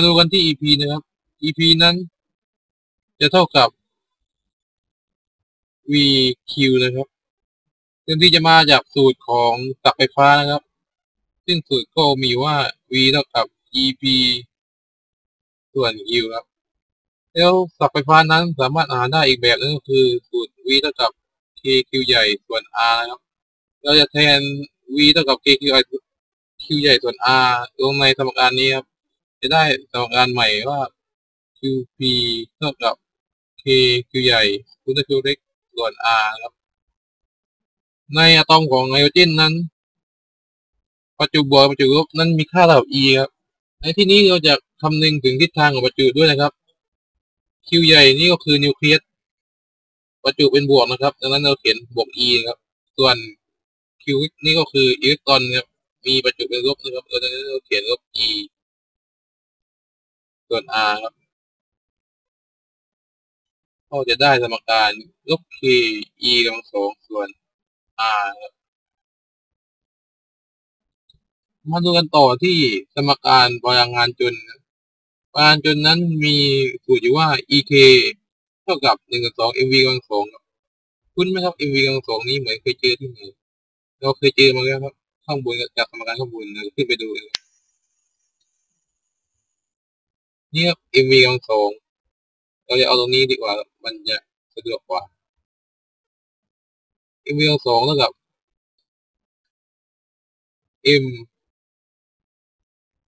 มาดูกันที่ EP นะครับ EP นั้น จะเท่ากับ VQ นะครับซึ่งที่จะมาจากสูตรของตักไฟฟ้านะครับ ซึ่งสูตรก็มีว่า V เท่ากับ EP ส่วน Q ครับ แล้วสับไฟฟ้านั้นสามารถหาได้อีกแบบนึงก็คือสูตร V เท่ากับ KQ ใหญ่ส่วน R นะครับ เราจะแทน V เท่ากับ kq ใหญ่ส่วน R ลงในสมการนี้ครับ จะได้สมการใหม่ว่า QP เท่ากับ KQ ใหญ่คูณด้วย Q เล็กส่วน R ครับ ในอะตอมของไนโตรเจนนั้น ประจุบวกประจุลบนั้นมีค่าเท่ากับ E ครับ ในที่นี้เราจะคำนึงถึงทิศทางของประจุด้วยนะครับ Q ใหญ่นี่ก็คือนิวเคลียสประจุเป็นบวกนะครับ ดังนั้นเราเขียนบวก E ครับ ส่วน Q นี่ก็คืออิเล็กตรอนครับ มีประจุเป็นลบนะครับดังนั้นเราเขียนลบ E ส่วน R ครับก็จะได้สมการลบ K E กำลังสองส่วน R ครับมาดูกันต่อที่สมการพลังงานจนพลังงานจนนั้นมีสูตรอยู่ว่า EK เท่ากับหนึ่งสอง MV กำลังสองครับคุ้นไหมครับ MV กำลังสองนี้เหมือนเคยเจอที่ไหนเราเคยเจอมาแล้วครับข้างบนจากสมการข้างบนเราขึ้นไปดูเลย นี่ครับ MV กำลังสองเราจะเอาตรงนี้ดีกว่า มันจะสะดวกกว่า MV กำลังสองเท่ากับ M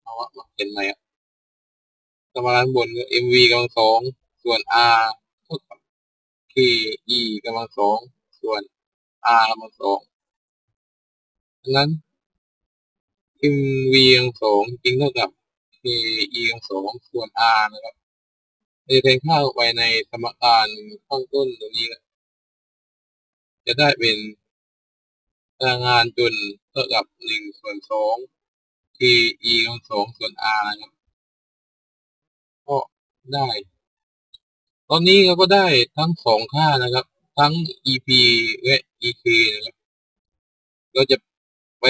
เอาวะเห็นไหมอะสมการบนก็ MV กำลังสองส่วน R เท่ากับ K E กำลังสองส่วน R กำลังสองดังนั้น MV กำลังสองจริงเท่ากับ K E กำลังสองส่วน R นะครับจะแทนค่าไปในสมการข้างต้นตรงนี้ จะได้เป็นพลังงานจนเท่ากับหนึ่งส่วนสอง k e กำลังสองส่วน r นะครับก็ได้ ตอนนี้เราก็ได้ทั้งสองค่านะครับ ทั้ง ep และ ek นะครับเราจะไป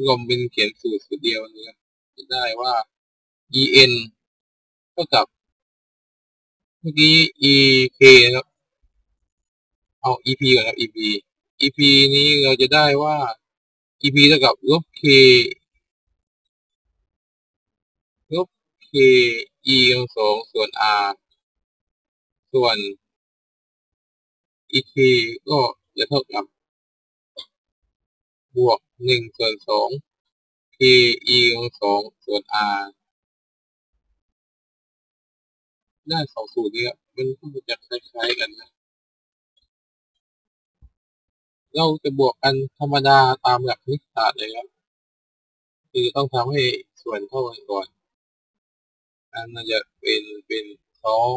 รวมเป็นเขียนสูตรสูตรเดียวนะครับจะได้ว่า en เท่ากับ เมื่อกี้ ek นะครับ เอา ep ก่อนครับ ep ep นี้เราจะได้ว่า ep เท่ากับลบ k ลบ k e กำลังสองส่วน r ส่วน ek ก็จะเท่ากับบวกหนึ่งส่วนสอง k e กำลังสองส่วน r ได้สองสูตรนี้มันก็จะคล้ายๆกันนะเราจะบวกกันธรรมดาตามหลักคณิตศาสตร์เลยครับคือต้องทำให้ส่วนเท่ากันก่อน อันนั้นจะเป็นเป็นสอง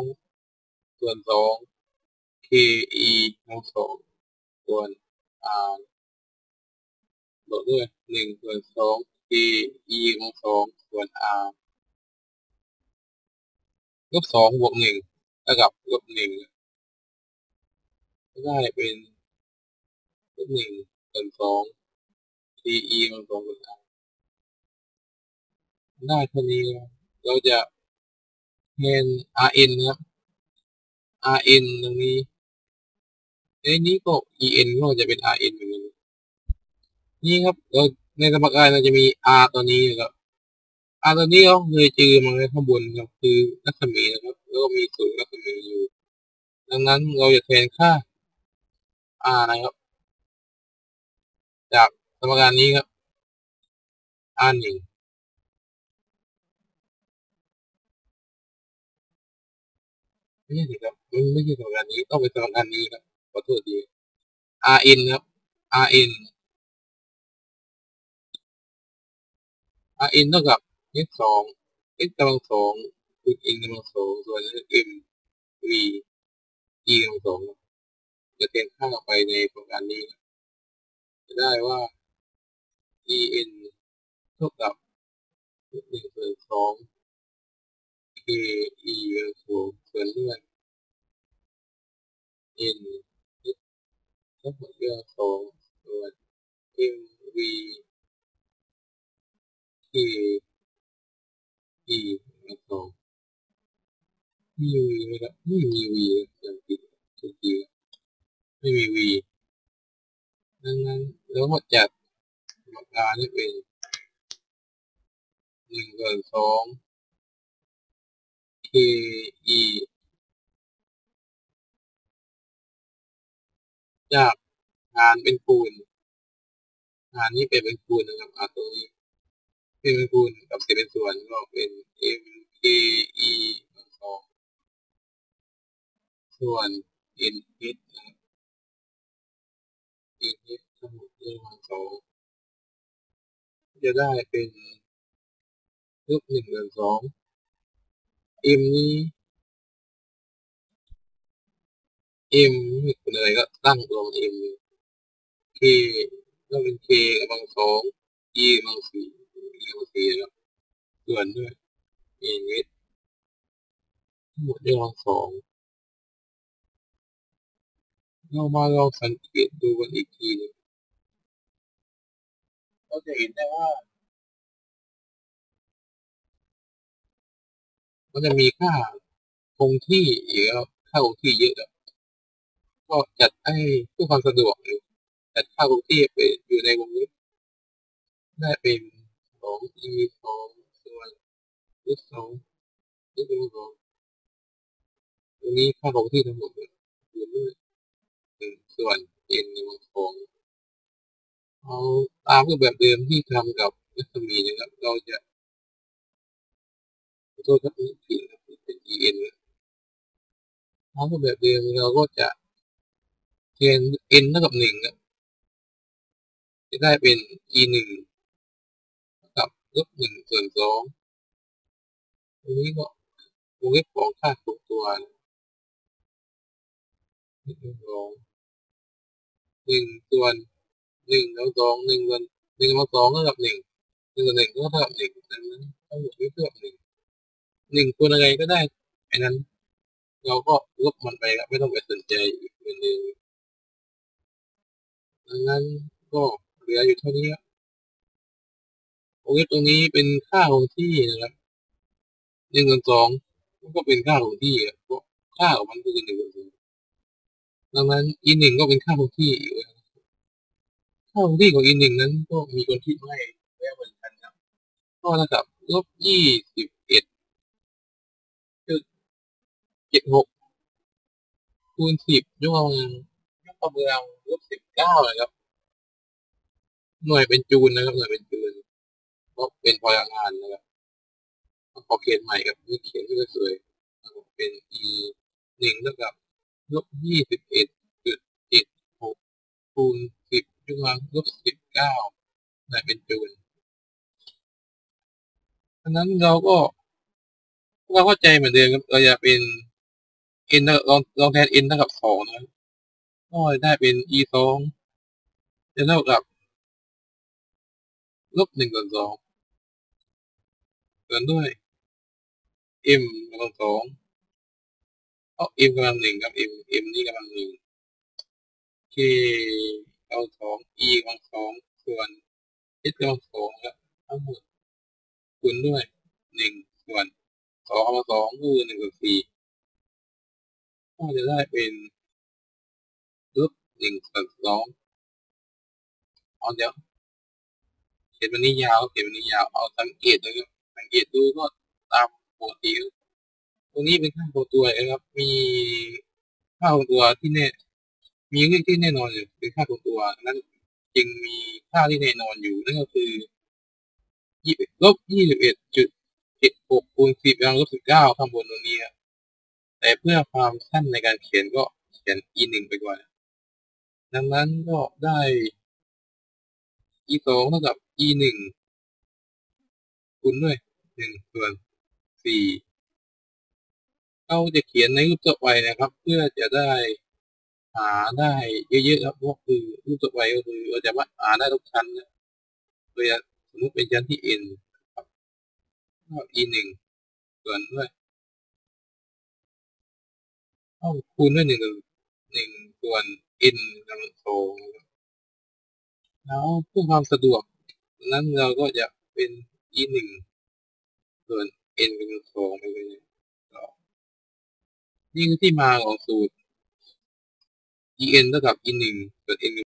ส่วนสอง k e กำลังสองส่วน r บวกด้วยหนึ่งส่วนสอง k e กำลังสองส่วน r ลบสองบวกหนึ่งเท่ากับลบหนึ่งได้เป็นลบหนึ่งส่วนสอง k e กำลังสองส่วน r ได้เท่านี้เราจะแทน rn ครับ rn ตรงนี้ในนี้ก็ en ก็จะเป็น rn เหมือนกันนี่ครับเราในสมการเราจะมี r ตัวนี้นะครับ r ตัวนี้เราเคยเจอมาในข้างบนครับคือรัศมีนะครับแล้วก็มีศูนย์รัศมีอยู่ ดังนั้นเราจะแทนค่า r นะครับ จากสมการนี้ครับ r หนึ่งไม่ใช่ครับมันไม่ใช่สมการนี้ต้องเป็นสมการนี้ครับขอโทษที rn ครับ rn rn เท่ากับ x สอง x กำลังสองคูณ n กำลังสองส่วน m v e กำลังสองจะเป็นค่าไปในโครงการนี้จะได้ว่า en เท่ากับหนึ่งส่วนสอง k e กำลังสองส่วนด้วย n ทั้งหมดเรื่องสองส่วน m v k e กำลังสอง มีวีไหมครับไม่มีวีอย่างที่ทุกทีไม่มีวีดังนั้นแล้วก็จัดกรรมการนี่เป็นหนึ่งส่วนสอง k e จากงานเป็นคูณงานนี้เป็นเป็นคูณนะครับอาตัวนี้เป็นเป็นคูณกับเศษเป็นส่วนก็เป็น m k e ส่วน n h นะครับ n h ทั้งหมดเรื่องสองจะได้เป็นรูปหนึ่งส่วนสอง m นี้ m ไม่เป็นอะไรก็ตั้งรวม m k ก็เป็น k กำลังสอง e กำลังสี่ e กำลังสี่แล้วส่วนด้วย n h ทั้งหมดเรื่องสอง เรามาลองสังเกตดูกันอีกทีนึงเราจะเห็นได้ว่า มันจะมีค่าคงที่อีกแล้วค่าคงที่เยอะก็จัดให้เพื่อความสะดวกจัดค่าคงที่ไปอยู่ในวงนี้ได้เป็นสอง e สองส่วนรูทสองรูทสองตรงนี้ค่าคงที่ทั้งหมดเลยอยู่ด้วย ส่วน n ในวงของเอาตามรูปแบบเดิมที่ทำกับรัศมีนะครับ เราจะขอโทษครับนี่ผิดครับเป็น en ตามรูปแบบเดิมเราก็จะเทน n เท่ากับหนึ่งจะได้เป็น e หนึ่งกับลบหนึ่งส่วนสองตรงนี้ก็วงเล็บของค่าของตัวนึงสอง หนึ่งส่วนหนึ่งแล้วสองหนึ่งส่วนหนึ่งแล้วสองเท่ากับหนึ่งหนึ่งส่วนหนึ่งก็เท่ากับหนึ่งดังนั้นทั้งหมดนี้เท่ากับหนึ่งหนึ่งตัวอะไรก็ได้ไอ้นั้น เราก็ลบมันไปครับไม่ต้องไปสนใจอีกเหมือนเดิมดังนั้นก็เหลืออยู่เท่านี้ครับวงเล็บตรงนี้เป็นค่าของที่นะครับหนึ่งส่วนสองมันก็เป็นค่าของที่เพราะค่าของมันคือหนึ่งส่วนสอง ดังนั้น e หนึ่งก็เป็นค่าของที่อีกแล้วค่าของที่ของ e หนึ่งนั้นก็มีคนที่ไม่แล้วเหมือนกันครับก็เท่ากับลบยี่สิบเอ็ดจุดเจ็ดหกคูณสิบยกกำลังยกกำลังลบสิบเก้านะครับหน่วยเป็นจูนนะครับหน่วยเป็นจูนเพราะเป็นพลังงานนะครับพอเขียนใหม่กับนี่เขียนที่สวยเป็น e หนึ่งเท่ากับ ลบยี่สิบเอ็ดจุดเจ็ดหกคูณสิบยกกำลังลบสิบเก้าหน่วยเป็นจูนดังนั้นเราก็เราเข้าใจเหมือนเดิมครับเราจะเป็น n ลองลองแทน n เท่ากับสองนะก็ได้เป็น e สองจะเท่ากับลบหนึ่งส่วนสองส่วนด้วย m กำลังสอง เอา m กำลังหนึ่งครับ m m นี่กำลังหนึ่ง k กำลังสอง e กำลังสองส่วน h กำลังสองครับทั้งหมดคูณด้วยหนึ่งส่วนสองกำลังสองคือหนึ่งส่วนสี่ก็จะได้เป็นลบหนึ่งส่วนสองเอาเดี๋ยวเขียนวันนี้ยาวเขียนวันนี้ยาวเอาสังเกตเลยสังเกตดูก็ตามปกติ ตรงนี้เป็นค่าของตัวนะครับ มีค่าของตัวที่แน่ มีเลขที่แน่นอนอยู่เป็นค่าของตัว นั้นจึงมีค่าที่แน่นอนอยู่นั่นก็คือยี่ลบยี่สิบเอ็ดจุดเจ็ดหกคูณสิบกำลังลบสิบเก้าข้างบนตรงนี้แต่เพื่อความสั้นในการเขียนก็เขียน e หนึ่งไปก่อน ดังนั้นก็ได้ e สองเท่ากับ e หนึ่งคูณด้วยหนึ่งส่วนสี่ เราจะเขียนในรูปต่อไปนะครับ เพื่อจะได้หาได้เยอะๆครับก็คือรูปต่อไปก็คือเราจะมาหาได้ทุกชั้นนะโดยสมมติเป็นชั้นที่ n ครับก็ e หนึ่งส่วนด้วยเท่าคูณด้วยหนึ่งหนึ่งส่วน n กำลังสองแล้วเพื่อความสะดวกนั้นเราก็จะเป็น e หนึ่งส่วน n กำลังสองไปเลย นี่คือที่มาของสูตร en เท่ากับ e หนึ่งส่วน n